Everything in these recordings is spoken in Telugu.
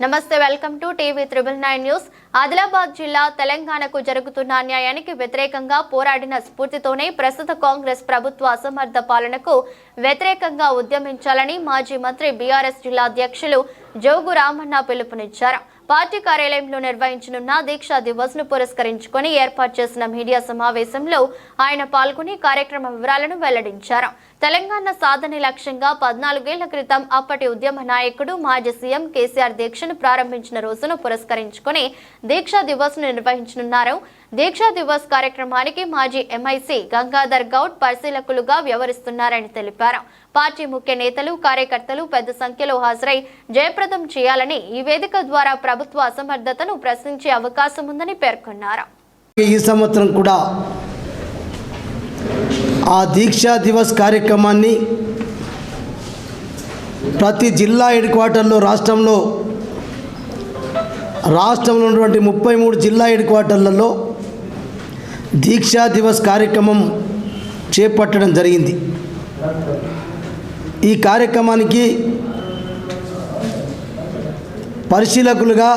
నమస్తే welcome to TV triple nine news. Adilabad జిల్లా తెలంగాణకు జరుగుతున్న అన్యాయానికి వ్యతిరేకంగా పోరాడిన స్ఫూర్తితోనే ప్రస్తుత కాంగ్రెస్ ప్రభుత్వ అసమర్థ పాలనకు వ్యతిరేకంగా ఉద్యమించాలని మాజీ మంత్రి బీఆర్ఎస్ జిల్లా అధ్యక్షులు జోగు రామన్న పిలుపునిచ్చారు. పార్టీ కార్యాలయంలో నిర్వహించనున్న దీక్షా దివస్ను పురస్కరించుకొని ఏర్పాటు చేసిన మీడియా సమావేశంలో ఆయన పాల్గొని కార్యక్రమ వివరాలను వెల్లడించారు. తెలంగాణ సాధన లక్ష్యంగా పద్నాలుగేళ్ళ క్రితం అప్పటి ఉద్యమ నాయకుడు మాజీ సీఎం కేసీఆర్ దీక్షను ప్రారంభించిన రోజును పురస్కరించుకొని దీక్షా దివస్ను నిర్వహించనున్నారు. దీక్షా దివస్ కార్యక్రమానికి మాజీ ఎంఐసీ గంగాధర్ గౌడ్ పరిశీలకులుగా వ్యవహరిస్తున్నారని తెలిపారు. పార్టీ ముఖ్య నేతలు కార్యకర్తలు పెద్ద సంఖ్యలో హాజరై జయప్రదం చేయాలని ఈ వేదిక ద్వారా ప్రభుత్వ అసమర్థతను ప్రశ్నించే అవకాశం ఉందని పేర్కొన్నారు. ఈ సంవత్సరం కూడా ఆ దీక్షా దివస్ కార్యక్రమాన్ని ప్రతి జిల్లా హెడ్ క్వార్టర్లో రాష్ట్రంలో రాష్ట్రంలో ఉన్నటువంటి ముప్పై మూడు జిల్లా హెడ్ క్వార్టర్లలో దీక్షా దివస్ కార్యక్రమం చేపట్టడం జరిగింది. ఈ కార్యక్రమానికి పరిశీలకులుగా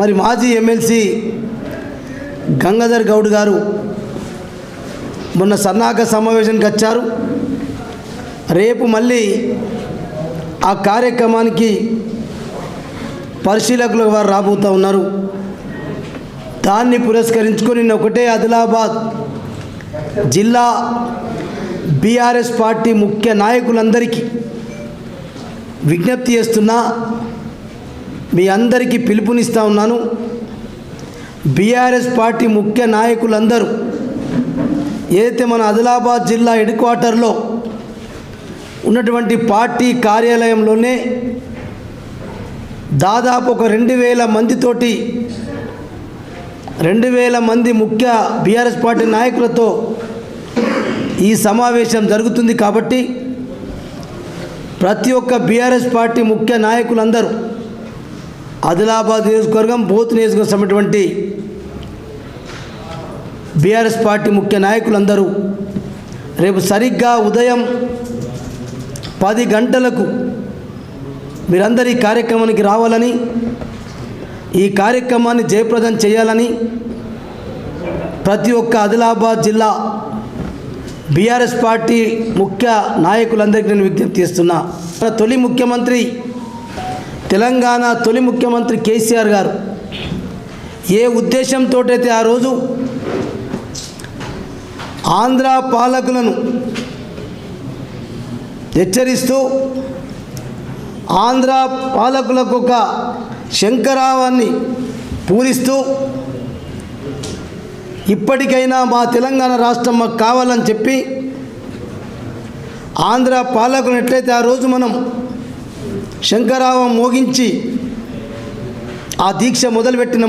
మరి మాజీ ఎమ్మెల్సీ గంగాధర్ గౌడ్ గారు మొన్న సన్నాహక సమావేశానికి వచ్చారు. రేపు మళ్ళీ ఆ కార్యక్రమానికి పరిశీలకులు వారు రాబోతూ ఉన్నారు. దాన్ని పురస్కరించుకొని ఒకటే ఆదిలాబాద్ జిల్లా బీఆర్ఎస్ పార్టీ ముఖ్య నాయకులందరికీ విజ్ఞప్తి చేస్తున్నా మీ అందరికీ పిలుపునిస్తూ ఉన్నాను. బీఆర్ఎస్ పార్టీ ముఖ్య నాయకులందరూ ఏదైతే మన ఆదిలాబాద్ జిల్లా హెడ్ క్వార్టర్లో ఉన్నటువంటి పార్టీ కార్యాలయంలోనే దాదాపు ఒక రెండు వేల మందితోటి రెండు వేల మంది ముఖ్య బీఆర్ఎస్ పార్టీ నాయకులతో ఈ సమావేశం జరుగుతుంది కాబట్టి ప్రతి ఒక్క బీఆర్ఎస్ పార్టీ ముఖ్య నాయకులందరూ ఆదిలాబాద్ నియోజకవర్గం బూత్ నియోజకవర్గం అటువంటి బీఆర్ఎస్ పార్టీ ముఖ్య నాయకులందరూ రేపు సరిగ్గా ఉదయం పది గంటలకు మీరందరి కార్యక్రమానికి రావాలని ఈ కార్యక్రమాన్ని జయప్రదం చేయాలని ప్రతి ఒక్క ఆదిలాబాద్ జిల్లా బీఆర్ఎస్ పార్టీ ముఖ్య నాయకులందరికీ నేను విజ్ఞప్తి చేస్తున్నా. తొలి ముఖ్యమంత్రి తెలంగాణ తొలి ముఖ్యమంత్రి కేసీఆర్ గారు ఏ ఉద్దేశంతో అయితే ఆ రోజు ఆంధ్ర పాలకులను హెచ్చరిస్తూ ఆంధ్ర పాలకులకు ఒక శంకరావాన్ని పూరిస్తూ ఇప్పటికైనా మా తెలంగాణ రాష్ట్రం మాకు కావాలని చెప్పి ఆంధ్ర పాలకులు ఎట్లయితే ఆ రోజు మనం శంకరావం మోగించి ఆ దీక్ష మొదలుపెట్టిన